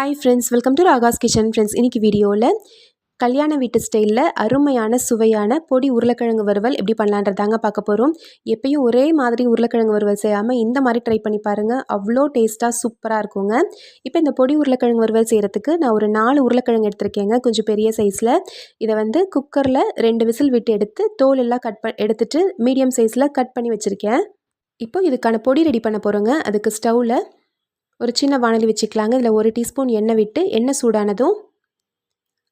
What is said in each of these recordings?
Hi friends welcome to Raga's kitchen friends இன்றைக்கி வீடியோவில் கல்யாண வீட்டு ஸ்டைலில் அருமையான சுவையான பொடி உருளைக்கிழங்கு வறுவல் எப்படி பண்ணலான்றதாங்க பார்க்க போகிறோம் எப்பயும் ஒரே மாதிரி உருளைக்கிழங்கு வறுவல் செய்யாமல் இந்த மாதிரி ட்ரை பண்ணி பாருங்கள் அவ்வளோ டேஸ்ட்டாக சூப்பராக இருக்குங்க. இப்போ இந்த பொடி உருளைக்கிழங்கு வறுவல் செய்கிறதுக்கு நான் ஒரு நாலு உருளைக்கிழங்கு எடுத்திருக்கேங்க கொஞ்சம் பெரிய சைஸில் இதை வந்து குக்கரில் ரெண்டு விசில் விட்டு எடுத்து தோல் எல்லாம் கட் ப எடுத்துட்டு மீடியம் சைஸில் கட் பண்ணி வச்சுருக்கேன். இப்போ இதுக்கான பொடி ரெடி பண்ண போகிறோங்க அதுக்கு ஸ்டவ்வில் ஒரு சின்ன வானலி வச்சுக்கலாங்க. இதில் ஒரு டீஸ்பூன் எண்ணெய் விட்டு எண்ணெய் சூடானதும்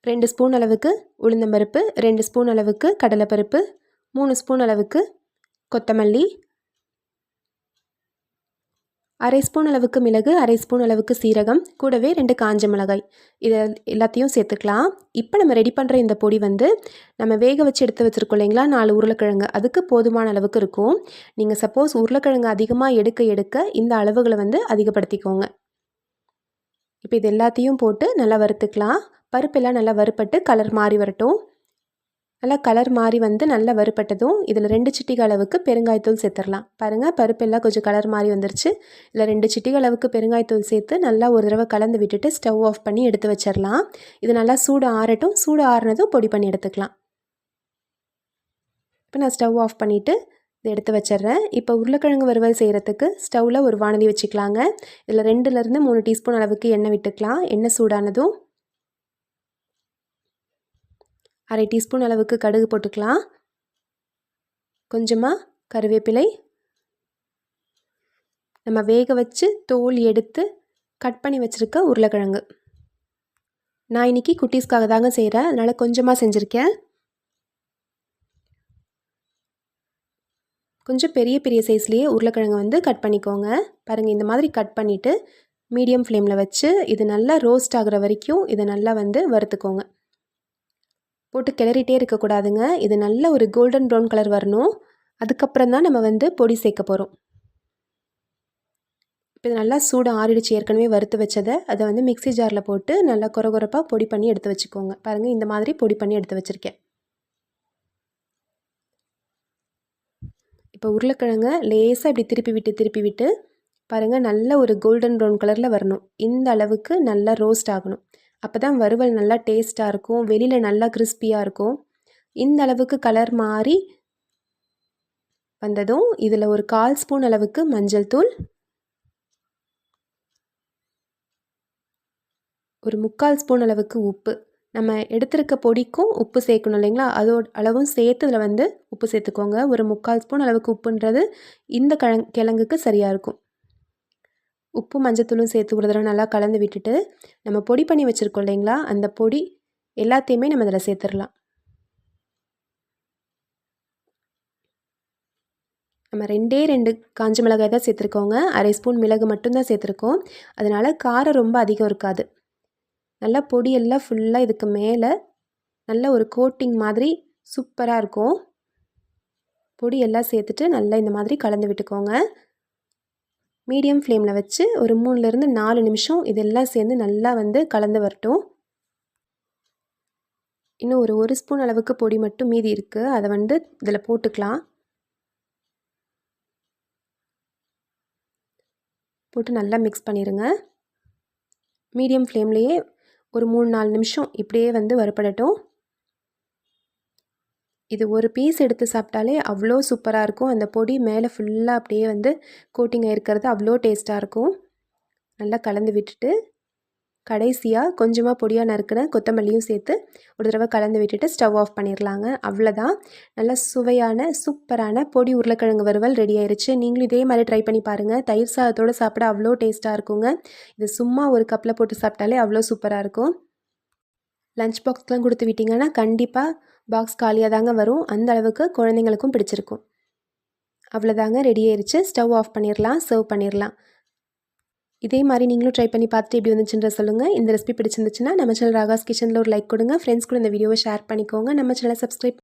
ரெண்டு ஸ்பூன் அளவுக்கு உளுந்தம்பருப்பு ரெண்டு ஸ்பூன் அளவுக்கு கடலைப்பருப்பு மூணு ஸ்பூன் அளவுக்கு கொத்தமல்லி அரை ஸ்பூன் அளவுக்கு மிளகு அரை ஸ்பூன் அளவுக்கு சீரகம் கூடவே ரெண்டு காஞ்ச மிளகாய். இதை எல்லாத்தையும் சேர்த்துக்கலாம். இப்போ நம்ம ரெடி பண்ணுற இந்த பொடி வந்து நம்ம வேக வச்சு எடுத்து வச்சுருக்கோம் இல்லைங்களா? நாலு உருளைக்கிழங்கு. அதுக்கு போதுமான அளவுக்கு இருக்கும். நீங்கள் சப்போஸ் உருளைக்கிழங்கு அதிகமாக எடுக்க எடுக்க இந்த அளவுகளை வந்து அதிகப்படுத்திக்கோங்க. இப்போ இது எல்லாத்தையும் போட்டு நல்லா வறுத்துக்கலாம். பருப்பெல்லாம் நல்லா வறுப்பட்டு கலர் மாறி வரட்டும். நல்லா கலர் மாறி வந்து நல்லா வறுப்பட்டதும் இதில் ரெண்டு சிட்டிக அளவுக்கு பெருங்காயத்தூள் சேர்த்துடலாம். பாருங்கள் பருப்பெல்லாம் கொஞ்சம் கலர் மாறி வந்துருச்சு. இதில் ரெண்டு சிட்டிக அளவுக்கு பெருங்காயத்தூள் சேர்த்து நல்லா ஒரு தடவை கலந்து விட்டுட்டு ஸ்டவ் ஆஃப் பண்ணி எடுத்து வச்சிடலாம். இது நல்லா சூடு ஆறட்டும். சூடு ஆறுனதும் பொடி பண்ணி எடுத்துக்கலாம். இப்போ நான் ஸ்டவ் ஆஃப் பண்ணிவிட்டு இதை எடுத்து வச்சிட்றேன். இப்போ உருளைக்கிழங்கு வறுவல் செய்கிறதுக்கு ஸ்டவ்வில் ஒரு வானதி வச்சுக்கலாங்க. இதில் ரெண்டுலேருந்து மூணு டீஸ்பூன் அளவுக்கு எண்ணெய் விட்டுக்கலாம். எண்ணெய் சூடானதும் அரை டீஸ்பூன் அளவுக்கு கடுகு போட்டுக்கலாம். கொஞ்சமாக கருவேப்பிலை. நம்ம வேக வச்சு தோல் எடுத்து கட் பண்ணி வச்சுருக்க உருளைக்கிழங்கு. நான் இன்றைக்கி குட்டீஸ்க்காக தாங்க செய்கிறேன் அதனால் கொஞ்சமாக செஞ்சுருக்கேன். கொஞ்சம் பெரிய பெரிய சைஸ்லேயே உருளைக்கிழங்கு வந்து கட் பண்ணிக்கோங்க. பாருங்கள் இந்த மாதிரி கட் பண்ணிவிட்டு மீடியம் ஃப்ளேமில் வச்சு இது நல்லா ரோஸ்ட் ஆகிற வரைக்கும் இதை நல்லா வந்து வறுத்துக்கோங்க. போட்டு கிளறிட்டே இருக்கக்கூடாதுங்க. இது நல்ல ஒரு கோல்டன் ப்ரௌன் கலர் வரணும். அதுக்கப்புறம் தான் நம்ம வந்து பொடி சேர்க்க போகிறோம் இப்போ இது நல்லா சூடு ஆறிடுச்சு. ஏற்கனவே வறுத்து வச்சதை அதை வந்து மிக்சி ஜாரில் போட்டு நல்லா குறகுறப்பாக பொடி பண்ணி எடுத்து வச்சுக்கோங்க. பாருங்கள் இந்த மாதிரி பொடி பண்ணி எடுத்து வச்சுருக்கேன். இப்போ உருளைக்கிழங்க லேசாக இப்படி திருப்பி விட்டு திருப்பி விட்டு பாருங்கள் நல்ல ஒரு கோல்டன் ப்ரௌன் கலரில் வரணும். இந்த அளவுக்கு நல்லா ரோஸ்ட் ஆகணும். அப்போ தான் வறுவல் நல்லா டேஸ்ட்டாக இருக்கும். வெளியில் நல்லா கிறிஸ்பியாக இருக்கும். இந்த அளவுக்கு கலர் மாறி வந்ததும் இதில் ஒரு கால் ஸ்பூன் அளவுக்கு மஞ்சள் தூள் ஒரு முக்கால் ஸ்பூன் அளவுக்கு உப்பு. நம்ம எடுத்திருக்க பொடிக்கும் உப்பு சேர்க்கணும் இல்லைங்களா? அதோட அளவும் சேர்த்து இதில் வந்து உப்பு சேர்த்துக்கோங்க. ஒரு முக்கால் ஸ்பூன் அளவுக்கு உப்புன்றது இந்த கிழங் கிழங்குக்கு சரியாக இருக்கும். உப்பு மஞ்சத்தூளும் சேர்த்து ஒரு தடவை நல்லா கலந்து விட்டுட்டு நம்ம பொடி பண்ணி வச்சுருக்கோம் இல்லைங்களா? அந்த பொடி எல்லாத்தையுமே நம்ம அதில் சேர்த்துடலாம். நம்ம ரெண்டே ரெண்டு காஞ்ச மிளகாய் தான் சேர்த்துருக்கோங்க. அரை ஸ்பூன் மிளகு மட்டும்தான் சேர்த்துருக்கோம். அதனால் காரம் ரொம்ப அதிகம் இருக்காது. நல்லா பொடியெல்லாம் ஃபுல்லாக இதுக்கு மேலே நல்ல ஒரு கோட்டிங் மாதிரி சூப்பராக இருக்கும். பொடி எல்லாம் சேர்த்துட்டு நல்லா இந்த மாதிரி கலந்து விட்டுக்கோங்க. மீடியம் ஃப்ளேமில் வச்சு ஒரு மூணுலேருந்து நாலு நிமிஷம் இதெல்லாம் சேர்ந்து நல்லா வந்து கலந்து வரட்டும். இன்னும் ஒரு ஒரு ஸ்பூன் அளவுக்கு பொடி மட்டும் மீதி இருக்குது அதை வந்து இதில் போட்டுக்கலாம். போட்டு நல்லா மிக்ஸ் பண்ணிடுங்க மீடியம் ஃப்ளேம்லேயே ஒரு மூணு நாலு நிமிஷம் இப்படியே வந்து வறுப்படட்டும் இது ஒரு பீஸ் எடுத்து சாப்பிட்டாலே அவ்வளோ சூப்பராக இருக்கும். அந்த பொடி மேலே ஃபுல்லாக அப்படியே வந்து கோட்டிங் ஆகிருக்கிறது அவ்வளோ டேஸ்ட்டாக இருக்கும். நல்லா கலந்து விட்டுட்டு கடைசியாக கொஞ்சமாக பொடியாக நறுக்கின கொத்தமல்லியும் சேர்த்து ஒரு தடவை கலந்து விட்டுட்டு ஸ்டவ் ஆஃப் பண்ணிடலாங்க அவ்வளோதான் நல்ல சுவையான சூப்பரான பொடி உருளைக்கிழங்கு வறுவல் ரெடி ஆயிடுச்சு நீங்களும் இதே மாதிரி ட்ரை பண்ணி பாருங்கள் தயிர் சாதத்தோடு சாப்பிட அவ்வளோ டேஸ்ட்டாக இருக்குங்க. இது சும்மா ஒரு கப்பில் போட்டு சாப்பிட்டாலே அவ்வளோ சூப்பராக இருக்கும். லஞ்ச் பாக்ஸ்லாம் கொடுத்து விட்டிங்கன்னா கண்டிப்பாக பாக்ஸ் காலியாக தாங்க வரும். அந்த அளவுக்கு குழந்தைங்களுக்கும் பிடிச்சிருக்கும். அவ்வளோதாங்க ரெடி ஆயிடுச்சு ஸ்டவ் ஆஃப் பண்ணிடலாம் சர்வ் பண்ணிடலாம் இதே மாதிரி நீங்களும் ட்ரை பண்ணி பார்த்துட்டு எப்படி வந்துச்சுன்ற சொல்லுங்கள் இந்த ரெசிபி பிடிச்சிருந்துச்சுன்னா நம்ம சேனல் ராகாஸ் கிச்சனில் ஒரு லைக் கொடுங்க. ஃப்ரெண்ட்ஸ் கூட இந்த வீடியோவை ஷேர் பண்ணிக்கோங்க. நம்ம சேனலை சப்ஸ்கிரைப்